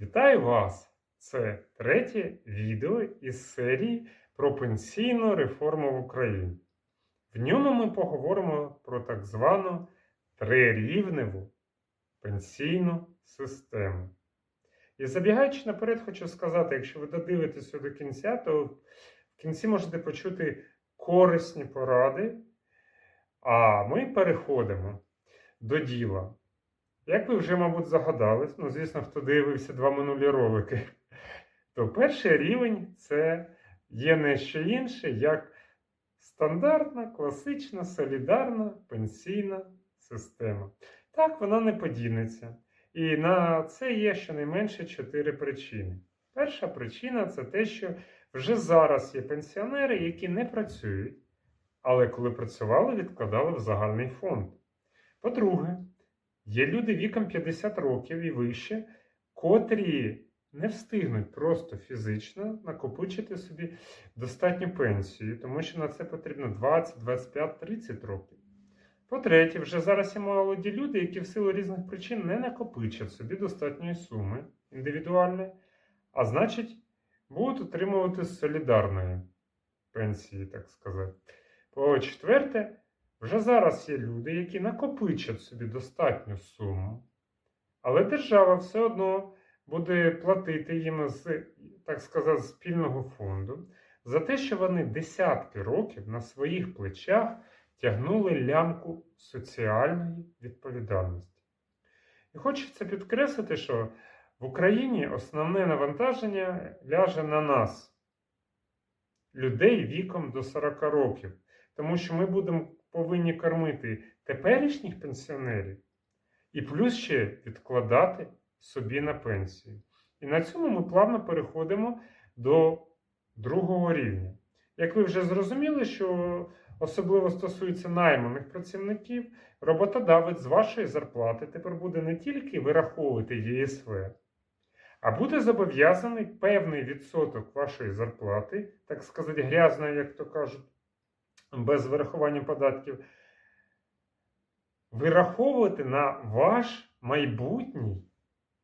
Вітаю вас! Це третє відео із серії про пенсійну реформу в Україні. В ньому ми поговоримо про так звану трирівневу пенсійну систему. І забігаючи наперед, хочу сказати, якщо ви додивитеся до кінця, то в кінці можете почути корисні поради. А ми переходимо до діла. Як ви вже, мабуть, загадались, ну, звісно, хто дивився два минулі ролики, то перший рівень це є не що інше, як стандартна, класична, солідарна пенсійна система. Так, вона не подінеться. І на це є щонайменше чотири причини. Перша причина це те, що вже зараз є пенсіонери, які не працюють, але коли працювали, відкладали в загальний фонд. По-друге, Є люди віком 50 років і вище, котрі не встигнуть просто фізично накопичити собі достатню пенсію, тому що на це потрібно 20, 25, 30 років. По-третє, вже зараз є молоді люди, які в силу різних причин не накопичать собі достатньої суми індивідуальної, а значить, будуть отримувати солідарної пенсії, так сказати. По-четверте, вже зараз є люди, які накопичать собі достатню суму, але держава все одно буде платити їм з, так сказати, спільного фонду за те, що вони десятки років на своїх плечах тягнули лямку соціальної відповідальності. І хочеться підкреслити, що в Україні основне навантаження ляже на нас, людей віком до 40 років, тому що ми будемо повинні кормити теперішніх пенсіонерів і плюс ще відкладати собі на пенсію. І на цьому ми плавно переходимо до другого рівня. Як ви вже зрозуміли, що особливо стосується найманих працівників, роботодавець з вашої зарплати тепер буде не тільки вираховувати ЄСВ, а буде зобов'язаний певний відсоток вашої зарплати, так сказати, грязної, як то кажуть, без вирахування податків, вираховувати на ваш майбутній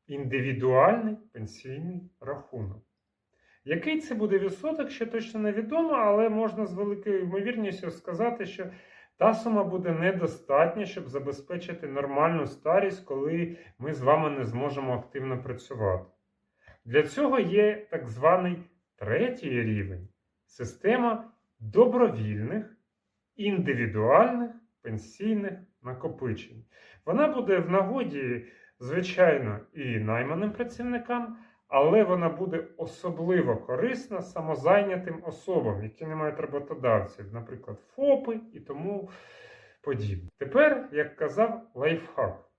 індивідуальний пенсійний рахунок. Який це буде відсоток, ще точно невідомо, але можна з великою ймовірністю сказати, що та сума буде недостатня, щоб забезпечити нормальну старість, коли ми з вами не зможемо активно працювати. Для цього є так званий третій рівень система добровільних індивідуальних пенсійних накопичень. Вона буде в нагоді, звичайно, і найманим працівникам, але вона буде особливо корисна самозайнятим особам, які не мають роботодавців, наприклад, ФОПи і тому подібне. Тепер, як казав лайфхак,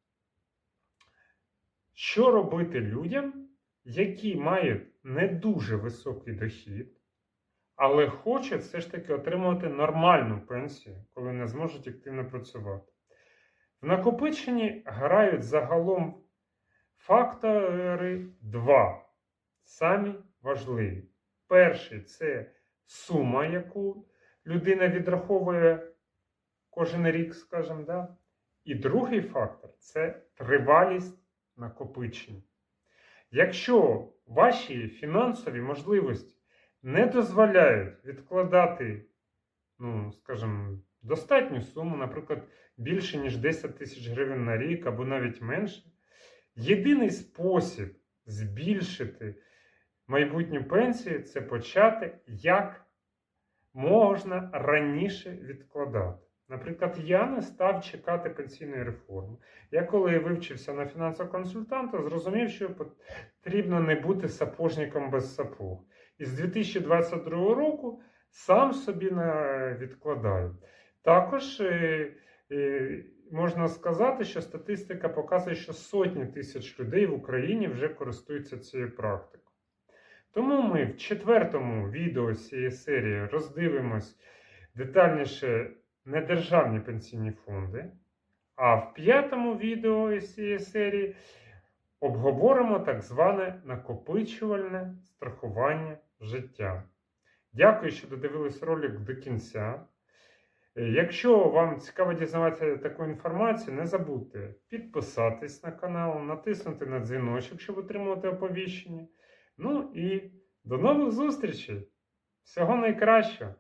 що робити людям, які мають не дуже високий дохід, але хочуть все ж таки отримувати нормальну пенсію, коли не зможуть активно працювати. В накопиченні грають загалом фактори два. Самі важливі. Перший це сума, яку людина відраховує кожен рік, скажімо, да? І другий фактор це тривалість накопичення. Якщо ваші фінансові можливості не дозволяють відкладати, ну, скажімо, достатню суму, наприклад, більше, ніж 10 тисяч гривень на рік або навіть менше. Єдиний спосіб збільшити майбутню пенсію це почати як можна раніше відкладати. Наприклад, я не став чекати пенсійної реформи. Я коли вивчився на фінансового консультанта, зрозумів, що потрібно не бути сапожником без сапог. І з 2022 року сам собі відкладаю. Також е, е, можна сказати, що статистика показує, що сотні тисяч людей в Україні вже користуються цією практикою. Тому ми в четвертому відео цієї серії роздивимось детальніше недержавні пенсійні фонди. А в п'ятому відео цієї серії обговоримо так зване накопичувальне страхування життя. Дякую, що додивились ролик до кінця. Е, Якщо вам цікаво дізнаватися таку інформацію, не забудьте підписатись на канал, натиснути на дзвіночок, щоб отримувати оповіщення. Ну і до нових зустрічей! Всього найкращого!